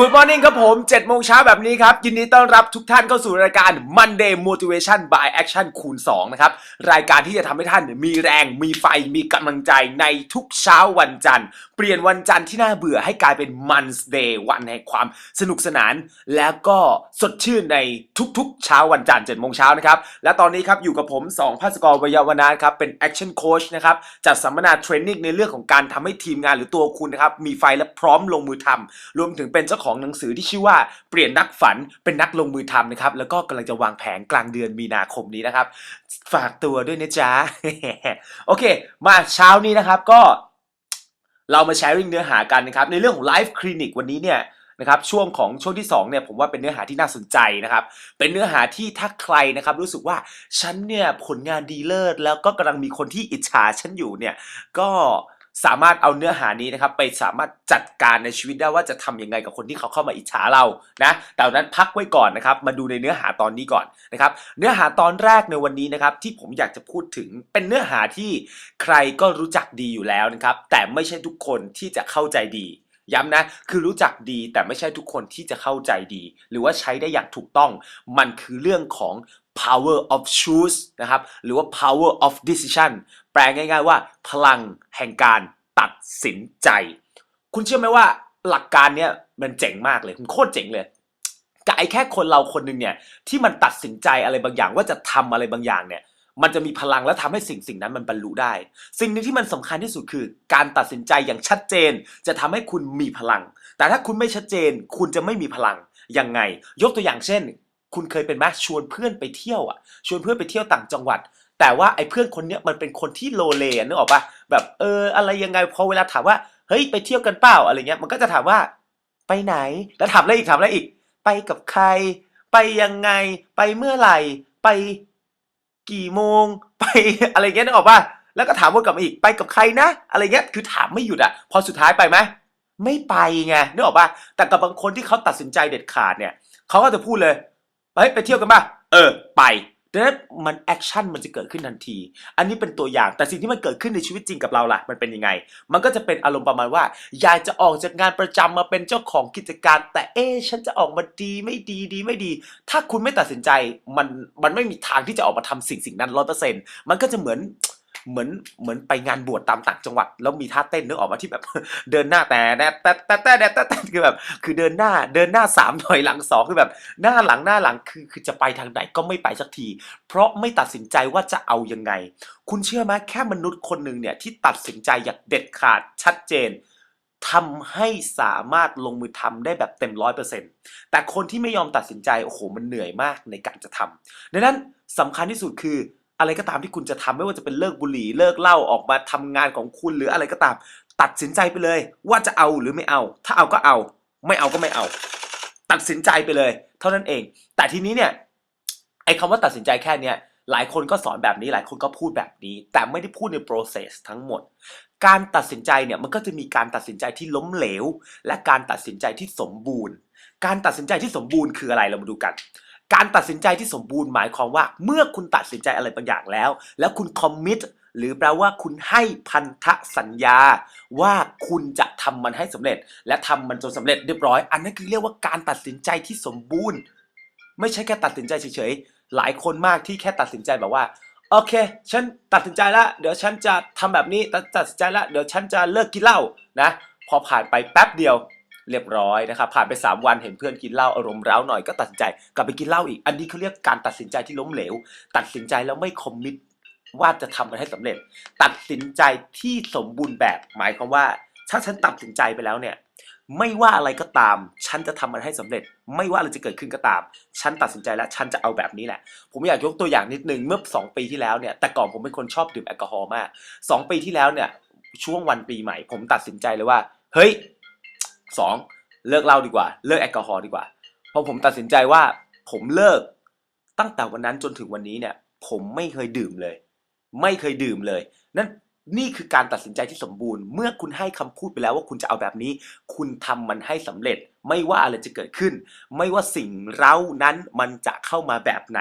Good Morning ครับผม7โมงเช้าแบบนี้ครับ ยินดีต้อนรับทุกท่านเข้าสู่รายการ Monday Motivation by Action คูณ2นะครับ รายการที่จะทำให้ท่านมีแรง มีไฟ มีกำลังใจในทุกเช้าวันจันทร์ เปลี่ยนวันจันทร์ที่น่าเบื่อให้กลายเป็น Monday วันแห่งความสนุกสนาน แล้วก็สดชื่นในทุกๆ เช้าวันจันทร์7โมงเช้านะครับ และตอนนี้ครับอยู่กับผม2ภาสกรวิยาวนาครับเป็น Action Coach นะครับจัดสัมมนาเทรนนิ่งในเรื่องของการทำให้ทีมงานหรือตัวคุณนะครับมีไฟและพร้อมลงมือทำรวมถึงเป็นเจ้าของของหนังสือที่ชื่อว่าเปลี่ยนนักฝันเป็นนักลงมือทำนะครับ แล้วก็กำลังจะวางแผนกลางเดือนมีนาคมนี้นะครับ ฝากตัวด้วยนะจ๊ะ โอเค มาเช้านี้นะครับก็เรามาแชร์ริ่งเนื้อหากันนะครับ ในเรื่องของไลฟ์คลินิกวันนี้เนี่ยนะครับช่วงของช่วงที่2เนี่ยผมว่าเป็นเนื้อหาที่น่าสนใจนะครับ เป็นเนื้อหาที่ถ้าใครนะครับรู้สึกว่าฉันเนี่ยผลงานดีเลิศแล้วก็กำลังมีคนที่อิจฉาฉันอยู่เนี่ยก็ สามารถเอาเนื้อหานี้นะครับไปสามารถจัดการในชีวิตได้ว่าจะทำยังไงกับคนที่เขาเข้ามาอิจฉาเรานะแต่วันนั้นพักไว้ก่อนนะครับ มาดูในเนื้อหาตอนนี้ก่อนนะครับ เนื้อหาตอนแรกในวันนี้นะครับที่ผมอยากจะพูดถึงเป็นเนื้อหาที่ใครก็รู้จักดีอยู่แล้วนะครับ แต่ไม่ใช่ทุกคนที่จะเข้าใจดีย้ำนะ คือรู้จักดีแต่ไม่ใช่ทุกคนที่จะเข้าใจดี หรือว่าใช้ได้อย่างถูกต้อง มันคือเรื่องของ power of choose นะครับ หรือว่า power of decision แปลง่าย ๆ ว่า พลังแห่งการตัดสินใจ คุณเชื่อไหมว่าหลักการเนี้ยมันเจ๋งมากเลยมันโคตรเจ๋งเลยกับไอ้แค่คนเราคนหนึ่งเนี่ยที่มันตัดสินใจอะไรบางอย่างว่าจะทำอะไรบางอย่างเนี่ยมันจะมีพลังและทำให้สิ่งสิ่งนั้นมันบรรลุได้ สิ่งหนึงที่มันสำคัญที่สุดคือ การตัดสินใจอย่างชัดเจน จะทำให้คุณมีพลัง แต่ถ้าคุณไม่ชัดเจน คุณจะไม่มีพลังยังไง ยกตัวอย่างเช่น คุณเคยเป็นไหมชวนเพื่อนไปเที่ยวอะ ชวนเพื่อนไปเที่ยวต่างจังหวัด แต่ว่าไอ้เพื่อนคนเนี้ยมันเป็นคนที่โลเลนึกออกปะแบบเอออะไรยังไงพอเวลาถามว่าเฮ้ยไปเที่ยวกันเปล่าอะไรเงี้ยมันก็จะถามว่าไปไหนแล้วถามอะไรอีกถามอะไรอีก ไปกับใคร ไปยังไง ไปเมื่อไหร่ ไปกี่โมง ไปอะไรเงี้ยนึกออกป่ะแล้วก็ถามวนกลับมาอีกไปกับใครนะ อะไรเงี้ยคือถามไม่หยุดอะพอสุดท้ายไปไหมไม่ไปไงนึกออกป่ะแต่กับบางคนที่เขาตัดสินใจเด็ดขาดเนี่ยเขาก็จะพูดเลย เฮ้ยไปเที่ยวกันป่ะเออ ไปดังนั้นมันแอคชั่นมันจะเกิดขึ้นทันที อันนี้เป็นตัวอย่าง แต่สิ่งที่มันเกิดขึ้นในชีวิตจริงกับเราล่ะ มันเป็นยังไง มันก็จะเป็นอารมณ์ประมาณว่า อยากจะออกจากงานประจำมาเป็นเจ้าของกิจการ แต่เอ๊ะฉันจะออกมาดีไม่ดีดีไม่ดี ถ้าคุณไม่ตัดสินใจ มัน มันไม่มีทางที่จะออกมาทำสิ่งสิ่งนั้นร้อยเปอร์เซ็นต์มันก็จะเหมือน เหมือนเหมือนไปงานบวชตามต่างจังหวัด แล้วมีท่าเต้นนึกออกมาที่แบบ เดินหน้าแต่แต่แต่แต่แต่แต่คือแบบ คือเดินหน้าเดินหน้าสามถอยหลังสองคือแบบ หน้าหลังหน้าหลังคือคือจะไปทางไหนก็ไม่ไปสักที เพราะไม่ตัดสินใจว่าจะเอายังไง คุณเชื่อไหมแค่มนุษย์คนหนึ่งเนี่ยที่ตัดสินใจอย่างเด็ดขาดชัดเจนทำให้สามารถลงมือทำได้แบบเต็มร้อยเปอร์เซ็นต์แต่คนที่ไม่ยอมตัดสินใจ โอ้โห มันเหนื่อยมากในการจะทำดังนั้นสำคัญที่สุดคือ อะไรก็ตามที่คุณจะทำไม่ว่าจะเป็นเลิกบุหรี่เลิกเหล้าออกมาทำงานของคุณหรืออะไรก็ตาม ตัดสินใจไปเลย ว่าจะเอาหรือไม่เอา ถ้าเอาก็เอา ไม่เอาก็ไม่เอา ตัดสินใจไปเลย เท่านั้นเอง แต่ทีนี้เนี่ยไอ้คำว่าตัดสินใจแค่เนี้ยหลายคนก็สอนแบบนี้หลายคนก็พูดแบบนี้ แต่ไม่ได้พูดใน process ทั้งหมด การตัดสินใจเนี่ยมันก็จะมีการตัดสินใจที่ล้มเหลว และการตัดสินใจที่สมบูรณ์ การตัดสินใจที่สมบูรณ์คืออะไรเรามาดูกัน การตัดสินใจที่สมบูรณ์หมายความว่า เมื่อคุณตัดสินใจอะไรบางอย่างแล้ว แล้วคุณคอมมิตหรือแปลว่าคุณให้พันธสัญญา ว่าคุณจะทำมันให้สำเร็จ และทำมันจนสำเร็จเรียบร้อย อันนั้นคือเรียกว่าการตัดสินใจที่สมบูรณ์ ไม่ใช่แค่ตัดสินใจเฉยๆหลายคนมากที่แค่ตัดสินใจแบบว่าโอเค ฉันตัดสินใจแล้วเดี๋ยวฉันจะทำแบบนี้ตัดสินใจแล้วเดี๋ยวฉันจะเลิกกินเหล้านะ พอผ่านไปแป๊บเดียว เรียบร้อยนะครับผ่านไป 3 วันเห็นเพื่อนกินเหล้าอารมณ์ร้าวหน่อยก็ตัดสินใจกลับไปกินเหล้าอีก อันนี้เขาเรียกการตัดสินใจที่ล้มเหลว ตัดสินใจแล้วไม่คอมมิตว่าจะทำมันให้สำเร็จ ตัดสินใจที่สมบูรณ์แบบ หมายความว่าถ้าฉันตัดสินใจไปแล้วเนี่ยไม่ว่าอะไรก็ตาม ฉันจะทำมันให้สำเร็จ ไม่ว่าอะไรจะเกิดขึ้นก็ตาม ฉันตัดสินใจแล้ว ฉันจะเอาแบบนี้แหละ ผมอยากยกตัวอย่างนิดนึง เมื่อ 2 ปีที่แล้วเนี่ย แต่ก่อนผมเป็นคนชอบดื่มแอลกอฮอล์มาก 2 ปีที่แล้วเนี่ย ช่วงวันปีใหม่ ผมตัดสินใจเลยว่า เฮ้ย สองเลิกเหล้าดีกว่า เลิกแอลกอฮอล์ดีกว่าพอผมตัดสินใจว่าผมเลิกตั้งแต่วันนั้นจนถึงวันนี้เนี่ย ผมไม่เคยดื่มเลย ไม่เคยดื่มเลย นั่นนี่คือการตัดสินใจที่สมบูรณ์ เมื่อคุณให้คำพูดไปแล้วว่าคุณจะเอาแบบนี้ คุณทำมันให้สำเร็จ ไม่ว่าอะไรจะเกิดขึ้น ไม่ว่าสิ่งเร้านั้นมันจะเข้ามาแบบไหน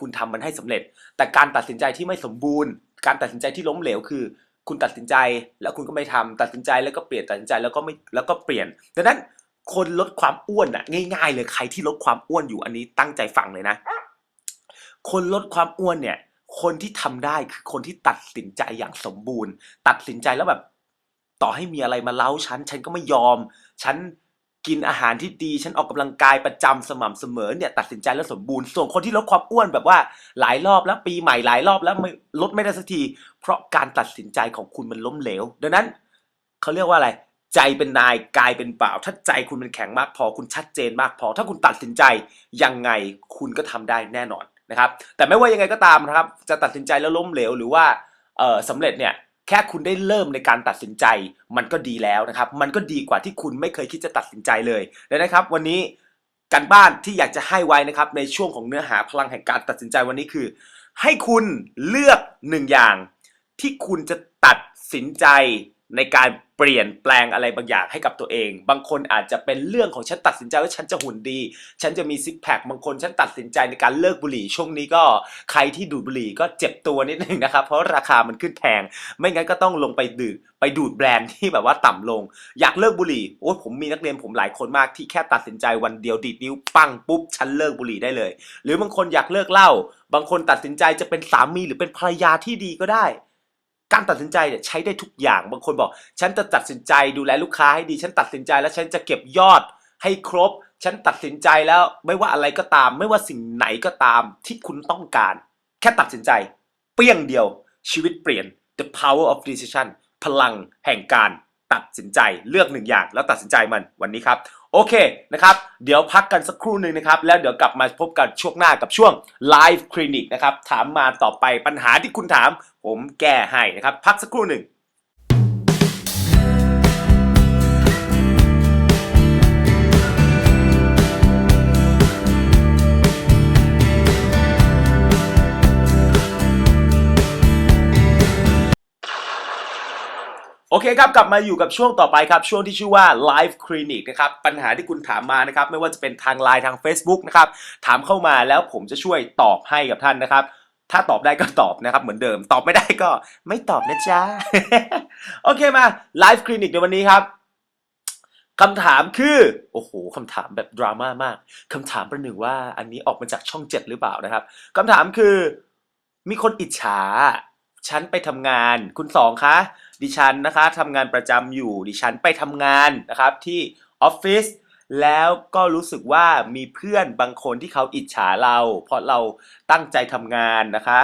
คุณทำมันให้สำเร็จ แต่การตัดสินใจที่ไม่สมบูรณ์ การตัดสินใจที่ล้มเหลวคือ คุณตัดสินใจแล้วคุณก็ไม่ทำตัดสินใจแล้วก็เปลี่ยนตัดสินใจแล้วก็ไม่แล้วก็เปลี่ยนดังนั้นคนลดความอ้วนอะง่ายๆเลยใครที่ลดความอ้วนอยู่อันนี้ตั้งใจฟังเลยนะ คนลดความอ้วนเนี่ย คนที่ทำได้คือคนที่ตัดสินใจอย่างสมบูรณ์ ตัดสินใจแล้วแบบ ต่อให้มีอะไรมาเล้าฉัน ฉันก็ไม่ยอม ฉัน กินอาหารที่ดี ฉันออกกำลังกายประจำสม่ำเสมอเนี่ยตัดสินใจแล้วสมบูรณ์ ส่วนคนที่ลดความอ้วนแบบว่าหลายรอบแล้วปีใหม่หลายรอบแล้วไม่ลดไม่ได้สักที เพราะการตัดสินใจของคุณมันล้มเหลว ดังนั้นเขาเรียกว่าอะไร ใจเป็นนายกายเป็นบ่า ถ้าใจคุณเป็นแข็งมากพอคุณชัดเจนมากพอ ถ้าคุณตัดสินใจยังไงคุณก็ทำได้แน่นอนนะครับ แต่ไม่ว่ายังไงก็ตามนะครับ จะตัดสินใจแล้วล้มเหลวหรือว่าสำเร็จเนี่ย แค่คุณได้เริ่มในการตัดสินใจ มันก็ดีแล้วนะครับ มันก็ดีกว่าที่คุณไม่เคยคิดจะตัดสินใจเลยดังนั้นครับ วันนี้การบ้านที่อยากจะให้ไว้นะครับในช่วงของเนื้อหาพลังแห่งการตัดสินใจวันนี้คือ ให้คุณเลือกหนึ่งอย่างที่คุณจะตัดสินใจ ในการเปลี่ยนแปลงอะไรบางอย่างให้กับตัวเอง บางคนอาจจะเป็นเรื่องของฉันตัดสินใจว่าฉันจะหุ่นดี ฉันจะมีซิกแพค บางคนฉันตัดสินใจในการเลิกบุหรี่ ช่วงนี้ก็ใครที่ดูดบุหรี่ก็เจ็บตัวนิดนึงนะครับ เพราะราคามันขึ้นแพง ไม่งั้นก็ต้องลงไปดื่มไปดูดแบรนด์ที่แบบว่าต่ำลง อยากเลิกบุหรี่ โอ้ยผมมีนักเรียนผมหลายคนมากที่แค่ตัดสินใจวันเดียวดีดนิ้วปังปุ๊บฉันเลิกบุหรี่ได้เลย หรือบางคนอยากเลิกเหล้า บางคนตัดสินใจจะเป็นสามีหรือเป็นภรรยาที่ดีก็ได้ การตัดสินใจเนี่ยใช้ได้ทุกอย่างบางคนบอก ฉันจะตัดสินใจดูแลลูกค้าให้ดี ฉันตัดสินใจแล้วฉันจะเก็บยอดให้ครบ ฉันตัดสินใจแล้วไม่ว่าอะไรก็ตาม ไม่ว่าสิ่งไหนก็ตามที่คุณต้องการ แค่ตัดสินใจ เปี้ยงเดียว ชีวิตเปลี่ยน the power of decision พลังแห่งการตัดสินใจเลือกหนึ่งอย่างแล้วตัดสินใจมันวันนี้ครับ โอเคนะครับ เดี๋ยวพักกันสักครู่หนึ่งนะครับ แล้วเดี๋ยวกลับมาพบกันช่วงหน้ากับช่วงไลฟ์คลินิกนะครับ ถามมาต่อไปปัญหาที่คุณถาม ผมแก้ให้นะครับ พักสักครู่หนึ่ง เคครับกลับมาอยู่กับช่วงต่อไปครับ ช่วงที่ชื่อว่า Live Clinic นะครับปัญหาที่คุณถามมานะครับไม่ว่าจะเป็นทางไลน์ทาง Facebook นะครับถามเข้ามาแล้วผมจะช่วยตอบให้กับท่านนะครับ ถ้าตอบได้ก็ตอบนะครับเหมือนเดิม ตอบไม่ได้ก็ไม่ตอบนะจ๊ะ โอเคมา Live Clinic ในวันนี้ครับคำถามคือ โอ้โหคำถามแบบดราม่ามากคำถามประหนึ่งว่าอันนี้ออกมาจากช่องเจ็ดหรือเปล่านะครับคำถามคือ มีคนอิจฉา ฉันไปทำงาน คุณสองคะ ดิฉันนะคะทำงานประจำอยู่ดิฉันไปทำงานนะครับที่ออฟฟิศแล้วก็รู้สึกว่ามีเพื่อนบางคนที่เขาอิจฉาเรา เพราะเราตั้งใจทำงานนะคะ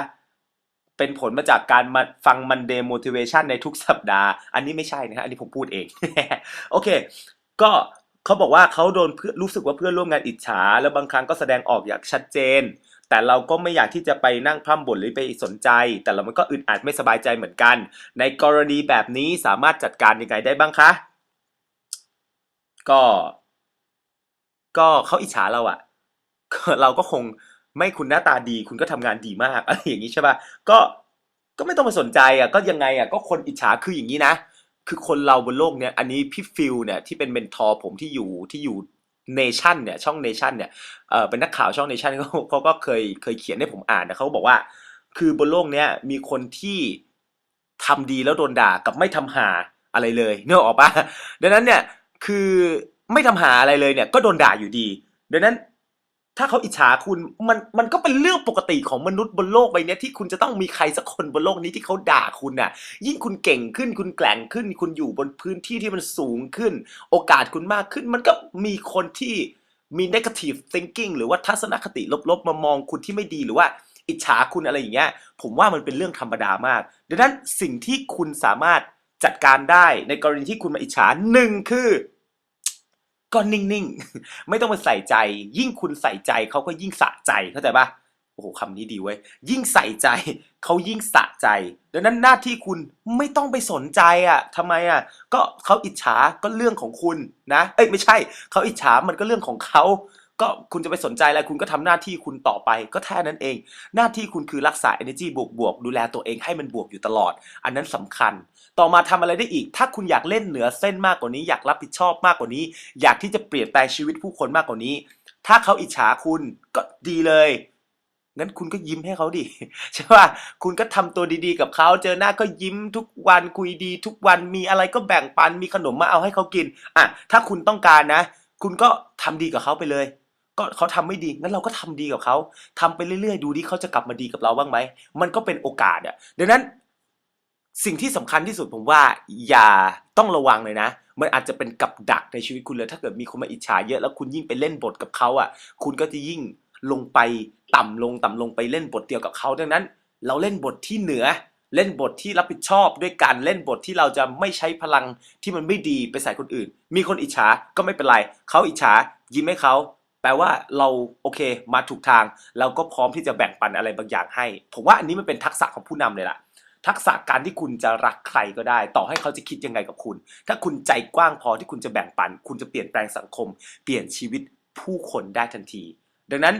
เป็นผลมาจากการมาฟัง Monday Motivation ในทุกสัปดาห์ อันนี้ไม่ใช่นะฮะอันนี้ผมพูดเอง โอเค ก็เขาบอกว่าเขาโดนเพื่อนรู้สึกว่าเพื่อนร่วมงานอิจฉา แล้วบางครั้งก็แสดงออกอย่างชัดเจน แต่เราก็ไม่อยากที่จะไปนั่งพร่ำบ่นหรือไปสนใจ แต่เรามันก็อึดอัดไม่สบายใจเหมือนกัน ในกรณีแบบนี้สามารถจัดการยังไงได้บ้างคะ ก็ ก็เขาอิจฉาเราอะเราก็คงไม่คุณหน้าตาดี คุณก็ทำงานดีมากอะไรอย่างนี้ใช่ป่ะก็ก็ไม่ต้องไปสนใจอะก็ยังไงอะก็คนอิจฉาคืออย่างนี้นะ คือคนเราบนโลกเนี้ยอันนี้พี่ฟิลเนี่ยที่เป็นเมนทอร์ผมที่อยู่ที่อยู่ เนชั่นเนี่ยช่องเนชั่นเนี่ยเออเป็นนักข่าวช่องเนชั่นเขาเขาก็เคยเคยเขียนให้ผมอ่านนะเขาบอกว่า คือบนโลกเนี้ยมีคนที่ทำดีแล้วโดนด่ากับไม่ทำหาอะไรเลยเนกออกปะดังนั้นเนี่ยคือไม่ทำหาอะไรเลยเนี่ยก็โดนด่าอยู่ดี ดังนั้น ถ้าเขาอิจฉาคุณมันมันก็เป็นเรื่องปกติของมนุษย์บนโลกใบนี้ที่คุณจะต้องมีใครสักคนบนโลกนี้ที่เขาด่าคุณน่ะ ยิ่งคุณเก่งขึ้นคุณแกร่งขึ้น คุณอยู่บนพื้นที่ที่มันสูงขึ้น โอกาสคุณมากขึ้น มันก็มีคนที่มี negative thinking หรือว่าทัศนคติลบๆ มามองคุณที่ไม่ดีหรือว่าอิจฉาคุณอะไรอย่างเงี้ย ผมว่ามันเป็นเรื่องธรรมดามาก ดังนั้นสิ่งที่คุณสามารถจัดการได้ในกรณีที่คุณมาอิจฉาหนึ่งคือ ก็นิ่งๆ ไม่ต้องไปใส่ใจ ยิ่งคุณใส่ใจเขาก็ยิ่งสะใจเข้าใจปะโอ้โหคำนี้ดีเว้ย ยิ่งใส่ใจเขายิ่งสะใจ ดังนั้นหน้าที่คุณไม่ต้องไปสนใจอะทำไมอะ ก็เขาอิจฉาก็เรื่องของคุณนะ เอ้ยไม่ใช่ เขาอิจฉามันก็เรื่องของเขา ก็คุณจะไปสนใจอะไรคุณก็ทำหน้าที่คุณต่อไปก็แค่นั้นเอง หน้าที่คุณคือรักษา energy บวกบวกๆดูแลตัวเองให้มันบวกอยู่ตลอด อันนั้นสำคัญ ต่อมาทำอะไรได้อีก ถ้าคุณอยากเล่นเหนือเส้นมากกว่านี้ อยากรับผิดชอบมากกว่านี้ อยากที่จะเปลี่ยนแปลงชีวิตผู้คนมากกว่านี้ ถ้าเขาอิจฉาคุณก็ดีเลยงั้นคุณก็ยิ้มให้เขาดิใช่ป่ะคุณก็ทำตัวดีๆกับเขาเจอหน้าก็ยิ้มทุกวันคุยดี ทุกวันมีอะไรก็แบ่งปันมีขนมมาเอาให้เขากินอะถ้าคุณต้องการนะ คุณก็ทำดีกับเขาไปเลย ก็เขาทำไม่ดีงั้นเราก็ทำดีกับเขาทำไปเรื่อยๆ ดูดิเขาจะกลับมาดีกับเราบ้างไหมมันก็เป็นโอกาสอะดังนั้นสิ่งที่สำคัญที่สุดผมว่าอย่าต้องระวังเลยนะ มันอาจจะเป็นกับดักในชีวิตคุณเลย ถ้าเกิดมีคนมาอิจฉาเยอะแล้วคุณยิ่งไปเล่นบทกับเขาอะ คุณก็จะยิ่งลงไปต่ำลงต่ำลงไปเล่นบทเดียวกับเขาดังนั้น เราเล่นบทที่เหนือ เล่นบทที่รับผิดชอบด้วยกันเล่นบทที่เราจะไม่ใช้พลังที่มันไม่ดีไปใส่คนอื่น มีคนอิจฉาก็ไม่เป็นไรเขาอิจฉายิ้มให้เขา แปลว่าเราโอเคมาถูกทาง เราก็พร้อมที่จะแบ่งปันอะไรบางอย่างให้ ผมว่าอันนี้มันเป็นทักษะของผู้นำเลยล่ะ ทักษะการที่คุณจะรักใครก็ได้ ต่อให้เขาจะคิดยังไงกับคุณ ถ้าคุณใจกว้างพอที่คุณจะแบ่งปัน คุณจะเปลี่ยนแปลงสังคม เปลี่ยนชีวิตผู้คนได้ทันที ดังนั้น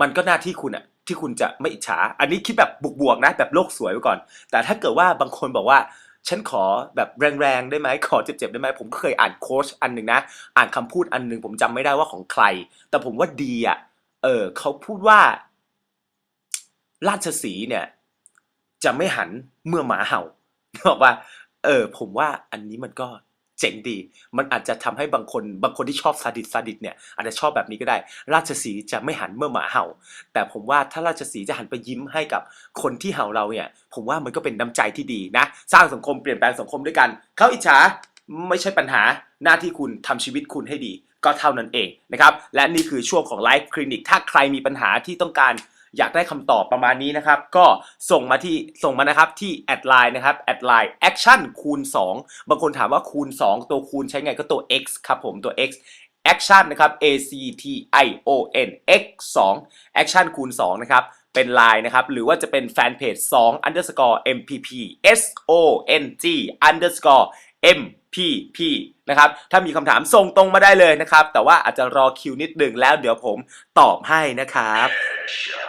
มันก็หน้าที่คุณอะที่คุณจะไม่อิจฉา อันนี้คิดแบบบวกๆนะแบบโลกสวยไว้ก่อน แต่ถ้าเกิดว่าบางคนบอกว่า ฉันขอแบบแรงๆได้ไหมขอเจ็บๆได้ไหมผมก็เคยอ่านโค้ชอันหนึ่งนะ อ่านคำพูดอันหนึ่งผมจำไม่ได้ว่าของใคร แต่ผมว่าดีอะเออเขาพูดว่า ราชสีเนี่ย จะไม่หันเมื่อหมาเห่าบอกว่า เออ ผมว่าอันนี้มันก็ เจ๋งดี มันอาจจะทำให้บางคนบางคนที่ชอบซาดิสซาดิสเนี่ยอาจจะชอบแบบนี้ก็ได้ ราชสีจะไม่หันเมื่อหมาเห่า แต่ผมว่าถ้าราชสีจะหันไปยิ้มให้กับคนที่เห่าเราเนี่ย ผมว่ามันก็เป็นน้ำใจที่ดีนะ สร้างสังคมเปลี่ยนแปลงสังคมด้วยกัน เขาอิจฉาไม่ใช่ปัญหาหน้าที่คุณทำชีวิตคุณให้ดี ก็เท่านั้นเองนะครับ และนี่คือช่วงของไลฟ์คลินิก ถ้าใครมีปัญหาที่ต้องการ อยากได้คำตอบประมาณนี้นะครับ ก็ส่งมาที่ส่งมานะครับที่แอดไลน์นะครับแอดไลน์แอคชั่นคูณ 2 บางคนถามว่าคูณ 2 ตัวคูณใช้ไงก็ตัว x ครับผมตัว x action นะครับ a c t i o n x 2 action คูณ 2 นะครับเป็นไลน์นะครับ หรือว่าจะเป็นแฟนเพจ2 underscore mpp s o n g underscore mpp นะครับ ถ้ามีคำถามส่งตรงมาได้เลยนะครับ แต่ว่าอาจจะรอคิวนิดหนึ่งแล้วเดี๋ยวผมตอบให้นะครับ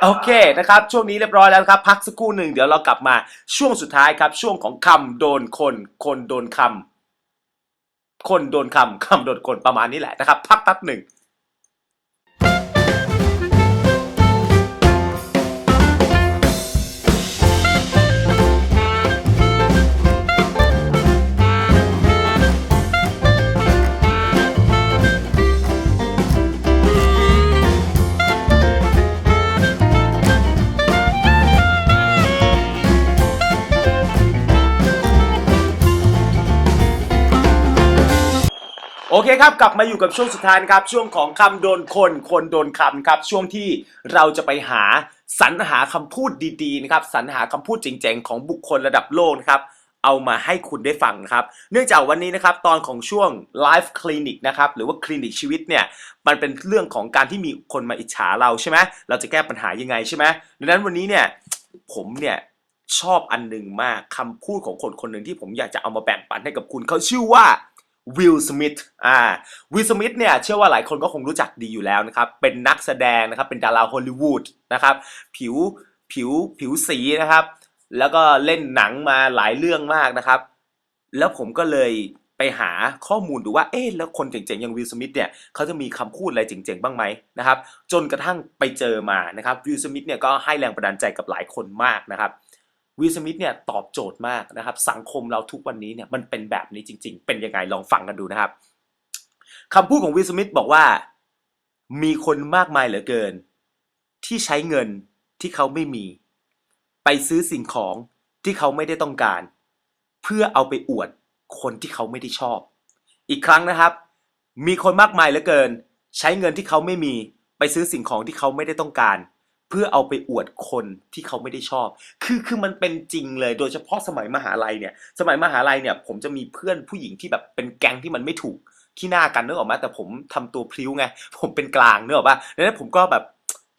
โอเคนะครับ ช่วงนี้เรียบร้อยแล้วครับ พักสักครู่หนึ่งเดี๋ยวเรากลับมาช่วงสุดท้ายครับ ช่วงของคำโดนคน คนโดนคำคนโดนคำคำโดนคนประมาณนี้แหละนะครับ พักแป๊บหนึ่ง โอเคครับ กลับมาอยู่กับช่วงสุดท้ายนะครับ ช่วงของคำโดนคน คนโดนคำครับ ช่วงที่เราจะไปหาสรรหาคำพูดดีๆนะครับสรรหาคำพูดเจ๋งๆ ของบุคคลระดับโลกนะครับเอามาให้คุณได้ฟังนะครับ เนื่องจากวันนี้นะครับตอนของช่วง Life Clinic นะครับหรือว่าคลินิกชีวิตเนี่ยมันเป็นเรื่องของการที่มีคนมาอิจฉาเราใช่ไหมเราจะแก้ปัญหายังไงใช่ไหมดังนั้นวันนี้เนี่ยผมเนี่ยชอบอันหนึ่งมากคำพูดของคนคนหนึ่งที่ผมอยากจะเอามาแบ่งปันให้กับคุณเขาชื่อว่า วิลสมิธอ่าวิลสมิธเนี่ยเชื่อว่าหลายคนก็คงรู้จักดีอยู่แล้วนะครับ เป็นนักแสดงนะครับ เป็นดาราฮอลลีวูดนะครับ ผิวผิวผิวสีนะครับ แล้วก็เล่นหนังมาหลายเรื่องมากนะครับ แล้วผมก็เลยไปหาข้อมูลดูว่า เอ๊ะ แล้วคนเจ๋งๆ อย่างวิลสมิธเนี่ย เขาจะมีคำพูดอะไรเจ๋งๆ บ้างไหมนะครับ จนกระทั่งไปเจอมานะครับ วิลสมิธเนี่ยก็ให้แรงบันดาลใจกับหลายคนมากนะครับ วิลสมิธเนี่ยตอบโจทย์มากนะครับ สังคมเราทุกวันนี้เนี่ยมันเป็นแบบนี้จริง ๆ เป็นยังไงลองฟังกันดูนะครับคำพูดของวิลสมิธบอกว่า มีคนมากมายเหลือเกิน ที่ใช้เงินที่เขาไม่มี ไปซื้อสิ่งของที่เขาไม่ได้ต้องการ เพื่อเอาไปอวดคนที่เขาไม่ได้ชอบ อีกครั้งนะครับ มีคนมากมายเหลือเกิน ใช้เงินที่เขาไม่มี ไปซื้อสิ่งของที่เขาไม่ได้ต้องการ เพื่อเอาไปอวดคนที่เขาไม่ได้ชอบ คือคือมันเป็นจริงเลย โดยเฉพาะสมัยมหาลัยเนี่ย สมัยมหาลัยเนี่ย ผมจะมีเพื่อนผู้หญิงที่แบบเป็นแก๊งที่มันไม่ถูกที่หน้ากันนึกออกมาแต่ผมทำตัวพลิ้วไง ผมเป็นกลางนึกออกปะดังนั้นผมก็แบบ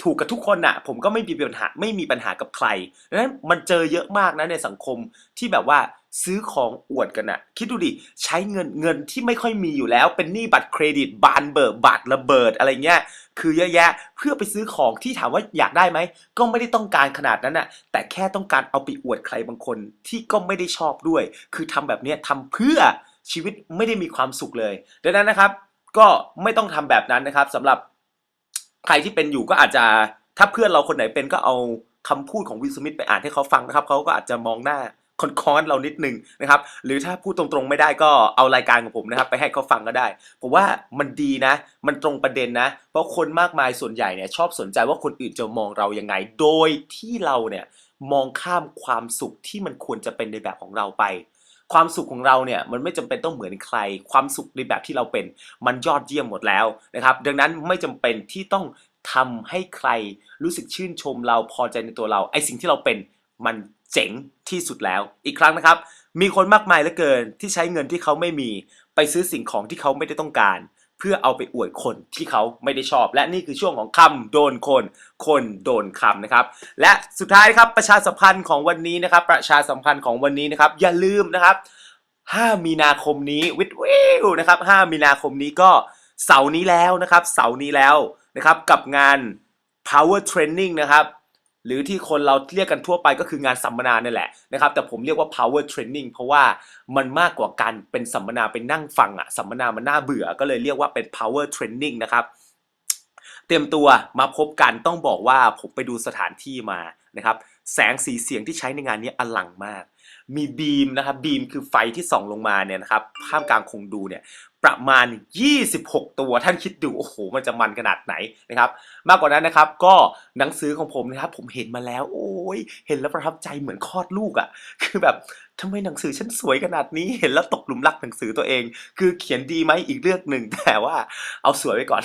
ถูกกับทุกคนน่ะผมก็ไม่มีปัญหาไม่มีปัญหากับใครดังนั้นมันเจอเยอะมากนะในสังคมที่แบบว่าซื้อของอวดกันน่ะคิดดูดิใช้เงินเงินที่ไม่ค่อยมีอยู่แล้ว เป็นหนี้บัตรเครดิตบานเบิกบัตรระเบิดอะไรเงี้ยคือเยอะแยะเพื่อไปซื้อของที่ถามว่าอยากได้ไหมก็ไม่ได้ต้องการขนาดนั้นน่ะแต่แค่ต้องการเอาไปอวดใครบางคนที่ก็ไม่ได้ชอบด้วย คือทำแบบเนี้ยทำเพื่อชีวิตไม่ได้มีความสุขเลยดังนั้นนะครับ ก็ไม่ต้องทำแบบนั้นนะครับสำหรับ ใครที่เป็นอยู่ก็อาจจะถ้าเพื่อนเราคนไหนเป็นก็เอาคำพูดของวิลสมิธไปอ่านให้เขาฟังนะครับเขาก็อาจจะมองหน้าคอนๆเรานิดนึงนะครับ หรือถ้าพูดตรงๆไม่ได้ก็เอารายการของผมนะครับ ไปให้เขาฟังก็ได้ผมว่ามันดีนะ มันตรงประเด็นนะ เพราะคนมากมายส่วนใหญ่เนี่ยชอบสนใจว่าคนอื่นจะมองเรายังไง โดยที่เราเนี่ยมองข้ามความสุขที่มันควรจะเป็นในแบบของเราไป ความสุขของเราเนี่ยมันไม่จำเป็นต้องเหมือนใคร ความสุขในแบบที่เราเป็น มันยอดเยี่ยมหมดแล้วนะครับ ดังนั้นไม่จำเป็นที่ต้องทำให้ใครรู้สึกชื่นชมเราพอใจในตัวเราไอสิ่งที่เราเป็นมันเจ๋งที่สุดแล้ว อีกครั้งนะครับ มีคนมากมายเหลือเกินที่ใช้เงินที่เขาไม่มี ไปซื้อสิ่งของที่เขาไม่ได้ต้องการ เพื่อเอาไปอวดคนที่เขาไม่ได้ชอบ และนี่คือช่วงของคำโดนคน คนโดนคำนะครับ และสุดท้ายครับประชาสัมพันธ์ของวันนี้นะครับ ประชาสัมพันธ์ของวันนี้นะครับ อย่าลืมนะครับ 5 มีนาคมนี้วิดวิวนะครับ 5 มีนาคมนี้ก็เสาร์นี้แล้วนะครับ เสาร์นี้แล้วนะครับกับงาน power training นะครับ หรือที่คนเราเรียกกันทั่วไปก็คืองานสัมมนาเนี่ยแหละนะครับแต่ผมเรียกว่า power training เพราะว่ามันมากกว่าการเป็นสัมมนาเป็นนั่งฟังอะสัมมนามันน่าเบื่อก็เลยเรียกว่าเป็น power training นะครับเตรียมตัวมาพบกันต้องบอกว่าผมไปดูสถานที่มานะครับแสงสีเสียงที่ใช้ในงานนี้อลังมาก มีบีมนะครับบีมคือไฟที่ส่องลงมาเนี่ยนะครับท่ามกลางคงดูเนี่ย ประมาณ 26 ตัวท่านคิดดูโอ้โห มันจะมันขนาดไหนนะครับมากกว่านั้นนะครับก็หนังสือของผมนะครับผมเห็นมาแล้ว โอ้ยเห็นแล้วประทับใจเหมือนคลอดลูกอะ่ะคือแบบทำไมหนังสือฉันสวยขนาดนี้เห็นแล้วตกหลุมรักหนังสือตัวเอง คือเขียนดีไหมอีกเรื่องหนึ่งแต่ว่าเอาสวยไว้ก่อน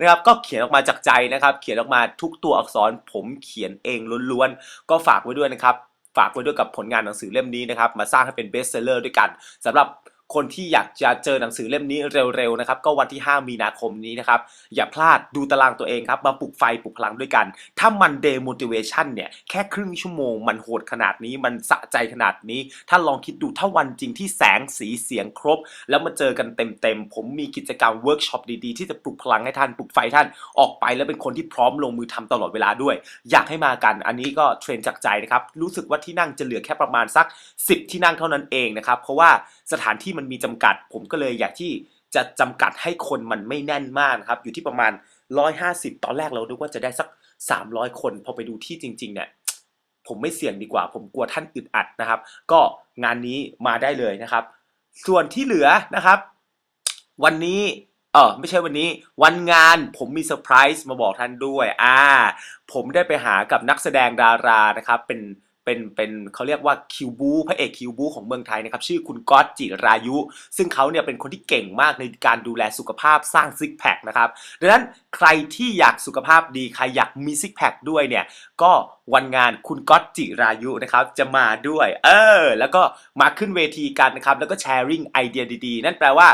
นะครับก็เขียนออกมาจากใจนะครับ เขียนออกมาทุกตัวอักษรผมเขียนเองล้วนๆก็ฝากไว้ด้วยนะครับฝากไว้ด้วยกับผลงานหนังสือเล่มนี้นะครับมาสร้างให้เป็นเบสเซลเลอร์ด้วยกันสำหรับ คนที่อยากจะเจอหนังสือเล่มนี้เร็วๆนะครับก็วันที่ 5 มีนาคมนี้นะครับอย่าพลาดดูตารางตัวเองครับมาปลุกไฟปลุกพลังด้วยกัน ถ้ามัน day motivation เนี่ยแค่ครึ่งชั่วโมง มันโหดขนาดนี้มันสะใจขนาดนี้ ถ้าลองคิดดูถ้าวันจริงที่แสงสีเสียงครบ แล้วมาเจอกันเต็มๆผมมีกิจกรรมเวิร์กช็อปดีๆ ที่จะปลุกพลังให้ท่านปลุกไฟท่านออกไปแล้วเป็นคนที่พร้อมลงมือทำตลอดเวลาด้วย อยากให้มากัน อันนี้ก็เทรนจากใจนะครับรู้สึกว่าที่นั่งจะเหลือแค่ประมาณสัก 10 ที่นั่งเท่านั้นเองนะครับเพราะว่าสถานที่มันมีจำกัด ผมก็เลยอยากที่จะจำกัดให้คนมันไม่แน่นมากนะครับ อยู่ที่ประมาณ 150 ตอนแรกเราคิดว่าจะได้สัก 300 คน พอไปดูที่จริง ๆ เนี่ยผมไม่เสี่ยงดีกว่า ผมกลัวท่านอึดอัดนะครับ ก็งานนี้มาได้เลยนะครับ ส่วนที่เหลือนะครับ วันนี้เออไม่ใช่วันนี้ วันงานผมมีเซอร์ไพรส์มาบอกท่านด้วย อ่า ผมได้ไปหากับนักแสดงดารานะครับ เป็น เป็นเป็นเขาเรียกว่าคิวบูพระเอกคิวบูของเมืองไทยนะครับชื่อคุณก๊อตจิรายุ ซึ่งเขาเนี่ยเป็นคนที่เก่งมากในการดูแลสุขภาพสร้างซิกแพคนะครับดังนั้นใครที่อยากสุขภาพดีใครอยากมีซิกแพคด้วยเนี่ยก็วันงานคุณก๊อตจิรายุนะครับจะมาด้วย เออ แล้วก็มาขึ้นเวทีกันนะครับแล้วก็แชร์ริ่งไอเดียดีๆ นั่นแปลว่า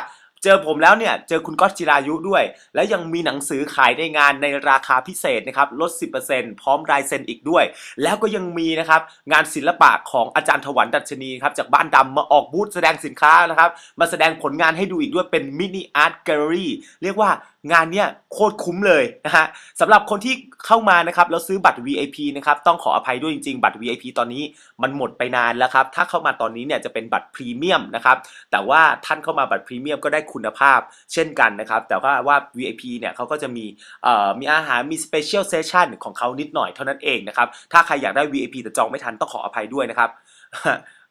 เจอผมแล้วเนี่ยเจอคุณก๊อตจิรายุด้วย และยังมีหนังสือขายในงานในราคาพิเศษนะครับลด 10%พร้อมลายเซ็นอีกด้วย แล้วก็ยังมีนะครับงานศิลปะของอาจารย์ถวันดัชนีครับจากบ้านดำมาออกบูธแสดงสินค้านะครับมาแสดงผลงานให้ดูอีกด้วยเป็นมินิอาร์ตแกลเลอรี่เรียกว่า งานเนี้ยโคตรคุ้มเลยนะฮะสำหรับคนที่เข้ามานะครับแล้วซื้อบัตร VIP นะครับต้องขออภัยด้วยจริงๆ บัตร VIP ตอนนี้มันหมดไปนานแล้วครับถ้าเข้ามาตอนนี้เนี่ยจะเป็นบัตรพรีเมียมนะครับแต่ว่าท่านเข้ามาบัตรพรีเมียมก็ได้คุณภาพเช่นกันนะครับแต่ว่าว่า VIP เนี่ยเขาก็จะมีเอ่อมีอาหารมี Special Session ของเขานิดหน่อยเท่านั้นเองนะครับถ้าใครอยากได้ VIP แต่จองไม่ทันต้องขออภัยด้วยนะครับ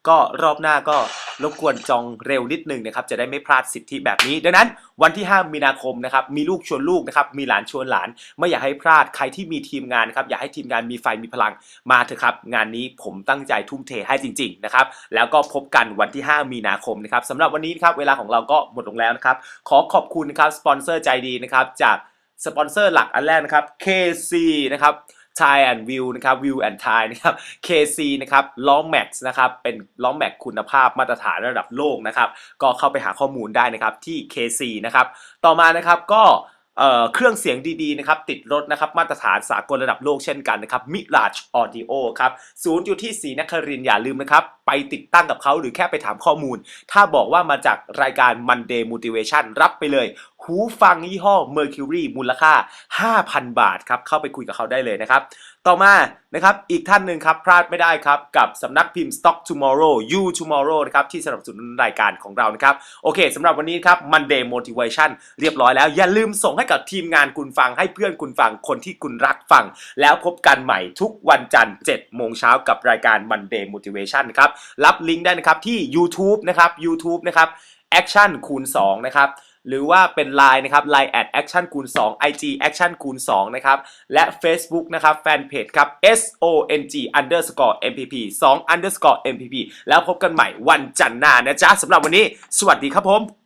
ก็รอบหน้าก็รบกวนจองเร็วนิดนึงนะครับจะได้ไม่พลาดสิทธิแบบนี้ ดังนั้นวันที่ 5 มีนาคมนะครับมีลูกชวนลูกนะครับมีหลานชวนหลาน ไม่อยากให้พลาดใครที่มีทีมงานนะครับอยากให้ทีมงานมีไฟมีพลังมาเถอะครับ งานนี้ผมตั้งใจทุ่มเทให้จริงๆนะครับแล้วก็พบกันวันที่ 5 มีนาคมนะครับสำหรับวันนี้นครับเวลาของเราก็หมดลงแล้วนะครับขอขอบคุณนะครับสปอนเซอร์ใจดีนะครับจากสปอนเซอร์หลักอันแรกนะครับ KC นะครับ Thai and View นะครับ View and ทายนะครับ KC นะครับล้อแม็กซ์นะครับเป็นล้อแม็กคุณภาพมาตรฐานระดับโลกนะครับก็เข้าไปหาข้อมูลได้นะครับที่ KC นะครับต่อมานะครับก็ เครื่องเสียงดีๆนะครับติดรถนะครับมาตรฐานสากลระดับโลกเช่นกันนะครับ Mirage Audio ครับศูนย์อยู่ที่ศรีนครินอย่าลืมนะครับไปติดตั้งกับเขาหรือแค่ไปถามข้อมูล ถ้าบอกว่ามาจากรายการ Monday Motivation รับไปเลย หูฟังยี่ห้อ Mercury มูลค่า 5,000 บาทครับเข้าไปคุยกับเขาได้เลยนะครับ ต่อมานะครับอีกท่านหนึ่งครับพลาดไม่ได้ครับ กับสำนักพิมพ์ Stock Tomorrow You Tomorrow นะครับที่สนับสนุนรายการของเรานะครับ โอเคสำหรับวันนี้ครับ Monday Motivation เรียบร้อยแล้ว อย่าลืมส่งให้กับทีมงานคุณฟังให้เพื่อนคุณฟังคนที่คุณรักฟัง แล้วพบกันใหม่ทุกวันจันทร์7โมงเช้ากับรายการ Monday Motivation นะครับรับลิงก์ได้นะครับที่ YouTube นะครับ YouTube นะครับ Action คูณ2นะครับ หรือว่าเป็น Line นะครับ Line at action คูณ2 IG action คูณ2นะครับ และ Facebook นะครับแฟนเพจครับ S O N G underscore MPP 2 underscore MPP แล้วพบกันใหม่วันจันทร์หน้านะจ๊ะสำหรับวันนี้ สวัสดีครับผม